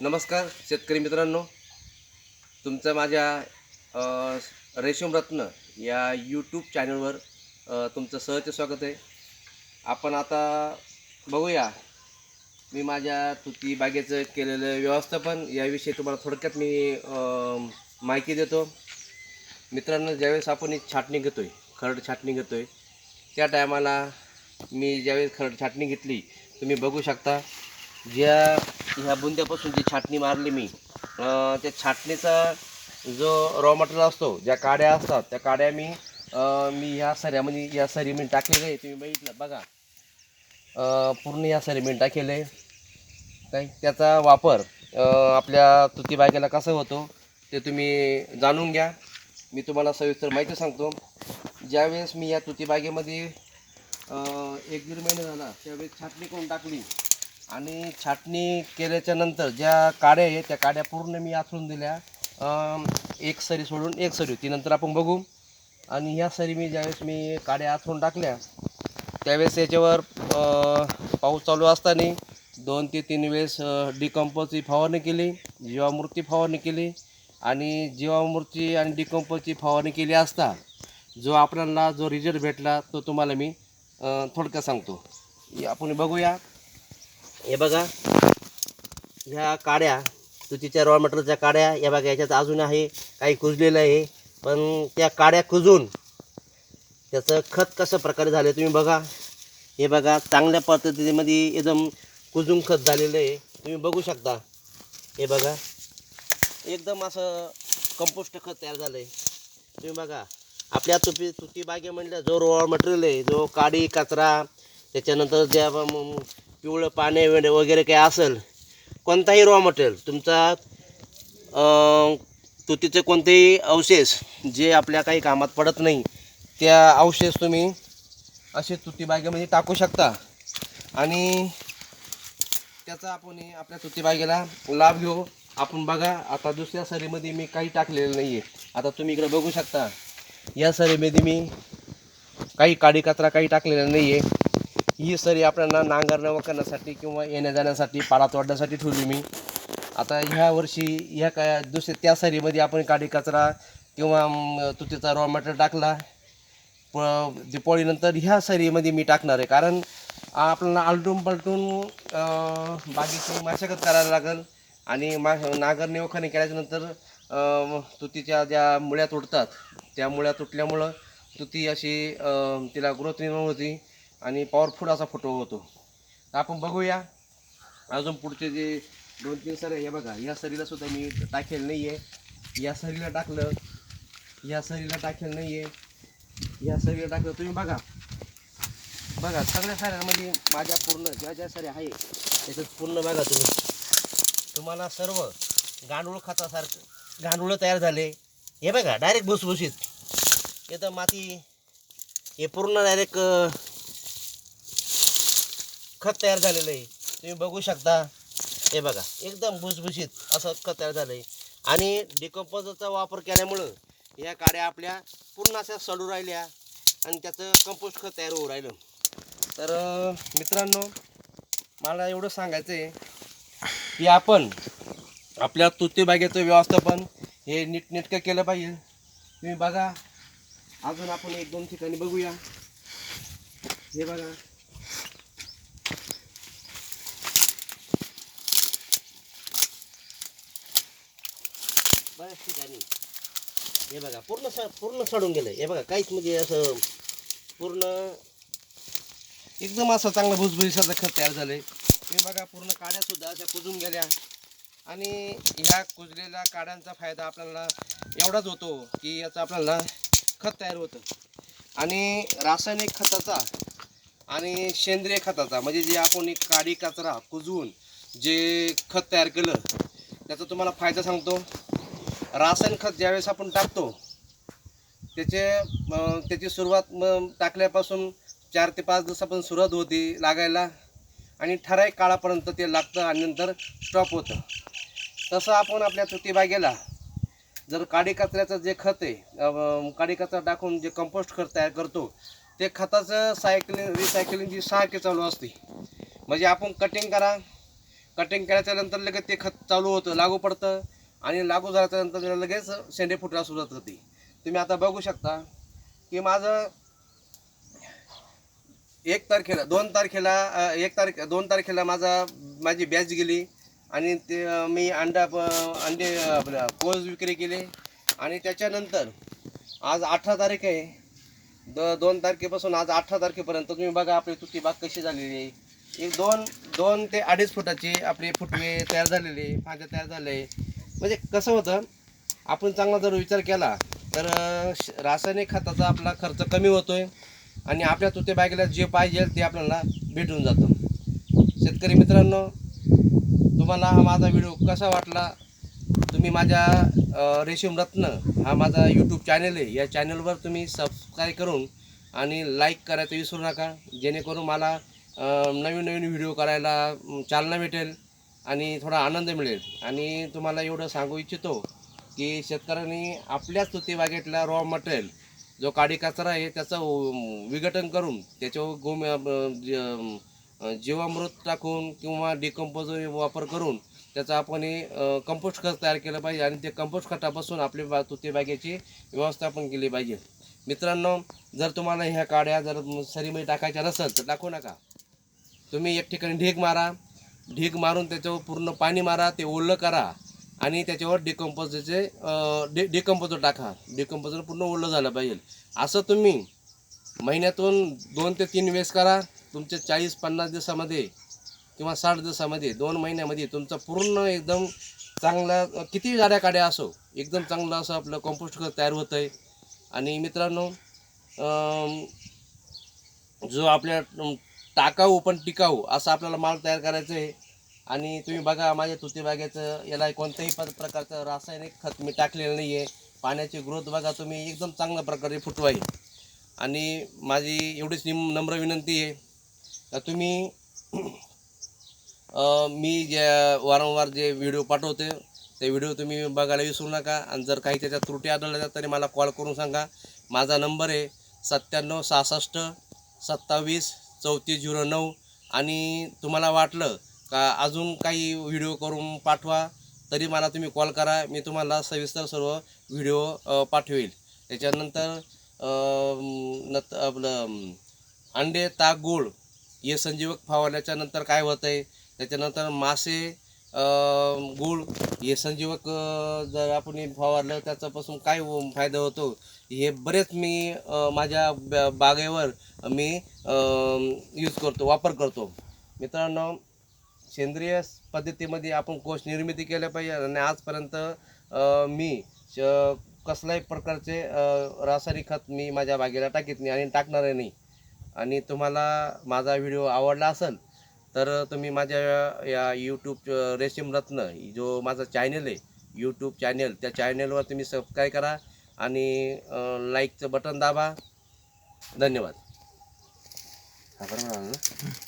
नमस्कार शेतकरी मित्रांनो. तुमचं माझ्या रेशमरत्न या यूट्यूब चॅनलवर तुमचं सहज स्वागत आहे. आपण आता बघूया. मी माझ्या तुती बागेचं केलेलं व्यवस्थापन याविषयी तुम्हाला थोडक्यात मी माहिती देतो. मित्रांनो ज्यावेळेस आपण ही छाटणी घेतो आहे खरड छाटणी घेतो आहे त्या टायमाला मी ज्यावेळेस खरड छाटणी घेतली तुम्ही बघू शकता. ज्या ह्या बुंद्यापासून जी छाटणी मारली मी त्या छाटणीचा जो रॉ मटेरियल असतो ज्या काड्या असतात त्या काड्या मी मी ह्या सऱ्यामध्ये म्हणजे या सरी मी टाकलेलं आहे तुम्ही बघितलं बघा. पूर्ण या सरी मी टाकेलं आहे काय? त्याचा वापर आपल्या तुतीबागेला कसा होतो ते तुम्ही जाणून घ्या. मी तुम्हाला सविस्तर माहिती सांगतो. ज्यावेळेस मी या तुतीबागेमध्ये एक दीड महिने झाला त्यावेळेस छाटणी करून टाकली. आणि छाटणी केल्याच्यानंतर ज्या काड्या आहे त्या काड्या पूर्ण मी आचरून दिल्या. अं, एक सरी सोडून एक सरी होती. नंतर आपण बघू. आणि ह्या सरी मी ज्यावेळेस मी काड्या आचरून टाकल्या त्यावेळेस याच्यावर अं, पाऊस चालू असताना दोन ते तीन वेळेस डिकम्पोजची फवारणी केली जीवामूर्ती फवारणी केली. आणि जीवामूर्ती आणि डिकंपोजची फवारणी केली असता जो आपल्याला जो रिझल्ट भेटला तो तुम्हाला मी अं, थोडक्यात सांगतो. हे आपण बघूया. हे बघा. ह्या काड्या तुतीच्या रॉ मटेरियलच्या काड्या या बघा याच्यात अजून आहे काही कुजलेलं आहे. पण त्या काड्या कुजून त्याचं खत कशा प्रकारे झालं तुम्ही बघा. हे बघा चांगल्या पद्धतीमध्ये एकदम कुजून खत झालेलं आहे. तुम्ही बघू शकता. हे बघा. एकदम असं कंपोस्ट खत तयार झालं आहे तुम्ही बघा. आपल्या तुपी तुती बागे म्हणलं जो रॉ मटेरियल आहे जो काडी कचरा त्याच्यानंतर ज्या पिवळं पाणी वगैरे वगैरे काही असेल कोणताही रॉ मटेरियल तुमचा तुतीचे कोणतेही अवशेष जे आपल्या काही कामात पडत नाही त्या अवशेष तुम्ही असे तुतीबागेमध्ये टाकू शकता. आणि त्याचा आपण आपल्या तुतीबागेला लाभ घेऊ. आपण बघा आता दुसऱ्या सरीमध्ये मी काही टाकलेलं नाही आहे आता तुम्ही इकडे बघू शकता. या सरीमध्ये मी काही काडी कचरा काही टाकलेला नाही आहे ही सरी आपल्याला नांगरणं वखरण्यासाठी किंवा येण्या जाण्यासाठी पाला तोडण्यासाठी ठेवली मी. आता ह्या वर्षी ह्या काय दुसऱ्या त्या सरीमध्ये आपण काडी कचरा किंवा तुतीचा रॉ मटेरियल टाकला. प दिपावळीनंतर ह्या सरीमध्ये मी टाकणार आहे. कारण आपल्याला आलटून पलटून बागेची मशागत करायला लागेल. आणि मा नांगरणी वखरणी केल्याच्यानंतर तुतीच्या ज्या मुळ्या तुटतात त्या मुळ्या तुटल्यामुळं तुती अशी तिला ग्रोथ निर्माण होती. आणि पॉवरफुल असा फोटो होतो. तर आपण बघूया. अजून पुढचे जे दोन तीन सर हे बघा. या सरीला सुद्धा मी टाकेल नाही आहे या सरीला टाकलं. या सरीला टाकेल नाही आहे या सरीला टाकलं. तुम्ही बघा. बघा सगळ्या साऱ्यांमध्ये माझ्या पूर्ण ज्या ज्या साऱ्या आहे त्याच्यात पूर्ण बघा तुम्ही. तुम्हाला सर्व गांडूळ खतासारखं गांडूळ तयार झाले. हे बघा डायरेक्ट भुसभुशीत. येतं माती हे पूर्ण डायरेक्ट खत तयार झालेलं आहे. तुम्ही बघू शकता. हे बघा एकदम भुसभुशीत असं खत तयार झालं आहे. आणि डिकम्पोजरचा वापर केल्यामुळं या काड्या आपल्या पूर्ण अशा सडू राहिल्या आणि त्याचं कंपोस्ट खत तयार होऊ राहिलं. तर मित्रांनो मला एवढं सांगायचं आहे की आपण आपल्या तुतीबागेचं व्यवस्थापन हे नीटनेटकं केलं पाहिजे. तुम्ही बघा. अजून आपण एक दोन ठिकाणी बघूया. हे बघा. बऱ्याच ठिकाणी. हे बघा पूर्ण स पूर्ण सडून गेलं हे बघा काहीच म्हणजे असं पूर्ण एकदम असं चांगलं भुसभुसाचं खत तयार झालं आहे हे बघा पूर्ण काड्यासुद्धा अशा कुजून गेल्या. आणि ह्या कुजलेल्या काड्यांचा फायदा आपल्याला एवढाच होतो की याचा आपल्याला खत तयार होतं. आणि रासायनिक खताचा आणि सेंद्रिय खताचा म्हणजे जे आपण एक काडी कचरा कुजवून जे खत तयार केलं त्याचा तुम्हाला फायदा सांगतो. रासायनिक खत ज्यावेळेस आपण टाकतो त्याचे त्याची सुरुवात मग टाकल्यापासून चार ते पाच दिवसापासून सुरुवात होती लागायला आणि ठराविक काळापर्यंत ते लागतं आणि नंतर स्टॉप होतं. तसं आपण आपल्या तुटीबागेला जर काडी कचऱ्याचं जे खत आहे काडी कचरा टाकून जे कंपोस्ट खत तयार करतो ते खताचं सायकलिंग रिसायकलिंगची सारखी चालू असते. म्हणजे आपण कटिंग करा कटिंग केल्याच्यानंतर लगेच ते खत चालू होतं लागू पडतं. आणि लागू झाल्याच्यानंतर त्याला लगेच शेंडे फुटायला सुरुवात होती. तुम्ही आता बघू शकता की माझं एक तारखेला दोन तारखेला एक तारखे दोन तारखेला माझा माझी बॅच गेली आणि ते मी अंडा अंडे अ, विक्री केले आणि त्याच्यानंतर आज अठरा तारीख आहे. द दोन तारखेपासून आज अठरा तारखेपर्यंत तुम्ही बघा आपली तुती बाग कशी झालेली आहे. एक दोन दोन ते अडीच फुटाची आपले फुटवे तयार झालेले फांद्या तयार झाले म्हणजे कसं होतं आपण चांगला जर विचार केला तर श- रासायनिक खताचा आपला खर्च कमी होतो आहे आणि आपल्या तुते बागेला जे पाहिजे ते आपल्याला भेटून जातं. शेतकरी मित्रांनो तुम्हाला हा माझा व्हिडिओ कसा वाटला? तुम्ही माझ्या रेशीम रत्न हा माझा यूट्यूब चॅनल आहे या चॅनलवर तुम्ही सबस्क्राईब करून आणि लाईक करायचं विसरू नका. जेणेकरून मला नवीन नवीन व्हिडिओ करायला चालना भेटेल. आणि थोडा आनंद मिळेल. आणि तुम्हाला एवढं सांगू इच्छितो की शेतकऱ्यांनी आपल्याच तुतीबागेतला रॉ मटेरियल जो काडी कचरा आहे त्याचं विघटन करून त्याच्यावर गोम जीवामृत टाकून किंवा डिकम्पोज वापर करून त्याचा आपण हे कंपोस्ट खत तयार केलं पाहिजे आणि ते कंपोस्ट खतापासून आपली बा तुतीबागेची व्यवस्थापन केली पाहिजे. मित्रांनो जर तुम्हाला ह्या काड्या जर सरीमध्ये टाकायच्या नसेल तर टाकू नका. तुम्ही एक ठिकाणी ढीग मारा. ढीग मारून त्याच्यावर पूर्ण पाणी मारा ते ओलं करा आणि त्याच्यावर डिकम्पोजचे डे डिकम्पोजर टाका. डिकम्पोजर पूर्ण ओलं झालं पाहिजे. असं तुम्ही महिन्यातून दोन ते तीन वेळेस करा. तुमच्या चाळीस पन्नास दिवसामध्ये किंवा साठ दिवसामध्ये दोन महिन्यामध्ये तुमचा पूर्ण एकदम चांगला किती झाड्या काड्या असो एकदम चांगलं असं आपलं कंपोस्ट खत तयार होतं आहे आणि मित्रांनो जो आपल्या टाकाऊ पण टिकाऊ असा आपल्याला माल तयार करायचा आहे. आणि तुम्ही बघा माझ्या तुतीबागेचं याला कोणत्याही प्रकारचं रासायनिक खत मी टाकलेलं नाही आहे पाण्याची ग्रोथ बघा तुम्ही एकदम चांगल्या प्रकारे फुटवाई आणि माझी एवढीच निम नम्र विनंती आहे. का तुम्ही मी जे वारंवार जे व्हिडिओ पाठवते ते व्हिडिओ तुम्ही बघायला विसरू नका. आणि जर काही त्याच्यात त्रुटी आढळल्या तरी मला कॉल करून सांगा. माझा नंबर आहे सत्त्याण्णव सहासष्ट सत्तावीस चौतीस झिरो नऊ. आणि तुम्हाला वाटलं का अजून काही व्हिडिओ करून पाठवा तरी मला तुम्ही कॉल करा मी तुम्हाला सविस्तर सर्व व्हिडिओ पाठवेल. त्याच्यानंतर नत आपलं अंडे ताक गूळ हे संजीवक फवारल्याच्या नंतर काय होतं आहे त्याच्यानंतर मासे गूळ हे संजीवक जर आपण फवारलं त्याच्यापासून काय फायदा होतो? हे बरेच मी माझ्या ब- बागेवर मी यूज करतो वापर करतो. मित्रांनो सेंद्रिय पद्धतीमध्ये आपण कोश निर्मिती केल्या पाहिजे आणि आजपर्यंत मी श- कसल्याही प्रकारचे रासायनिक खत मी माझ्या बागेला टाकीत नाही आणि टाकणार नाही. आणि तुम्हाला माझा व्हिडिओ आवडला असेल तर तुम्ही माझ्या या यूट्यूब रेशीम रत्न जो माझा चॅनल आहे यूट्यूब चॅनल त्या चॅनलवर तुम्ही सबस्क्राईब करा आणि लाईकचं बटन दाबा. धन्यवाद. हा बरोबर आलं ना?